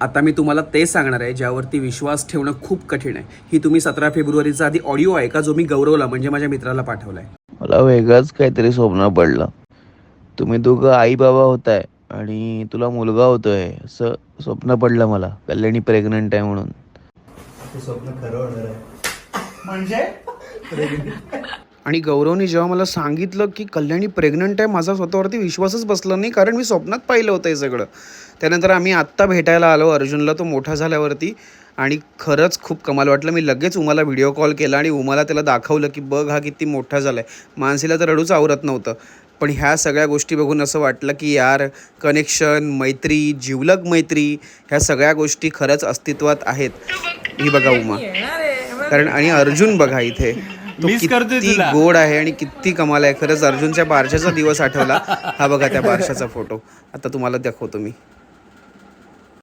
आता मी तुम्हाला ते सांगणार आहे ज्यावरती विश्वास ठेवणं खूप कठीण आहे. ही तुम्ही सतरा फेब्रुवारीचा आधी ऑडिओ आहे का जो मी गौरवला म्हणजे माझ्या मित्राला पाठवलाय? मला वेगळंच काहीतरी स्वप्न पडलं. तुम्ही दोघं आई बाबा होताय आणि तुला मुलगा होतोय असं स्वप्न पडलं मला. कल्याणी प्रेग्नंट आहे म्हणून. आणि गौरवने जेव्हा मला सांगितलं की कल्याणी प्रेग्नंट आहे माझा स्वतःवरती विश्वासच बसला नाही कारण मी स्वप्नात पाहिलं होतं हे सगळं. त्यानंतर आम्ही आत्ता भेटायला आलो अर्जुनला तो मोठा झाल्यावरती. आणि खरंच खूप कमाल वाटलं. मी लगेच उमाला व्हिडिओ कॉल केला आणि उमाला त्याला दाखवलं की बघ हा किती मोठा झाला आहे मानसीला तर रडूच आवरत नव्हतं. पण ह्या सगळ्या गोष्टी बघून असं वाटलं की यार कनेक्शन मैत्री जिवलग मैत्री ह्या सगळ्या गोष्टी खरंच अस्तित्वात आहेत. ही बघा उमा. कारण आणि अर्जुन बघा इथे. तो किती गोड आहे आणि किती कमाल आहे. खरंच अर्जुनच्या बारशाचा दिवस आठवला. हा बघा त्या बारशाचा फोटो आता तुम्हाला दाखवतो मी.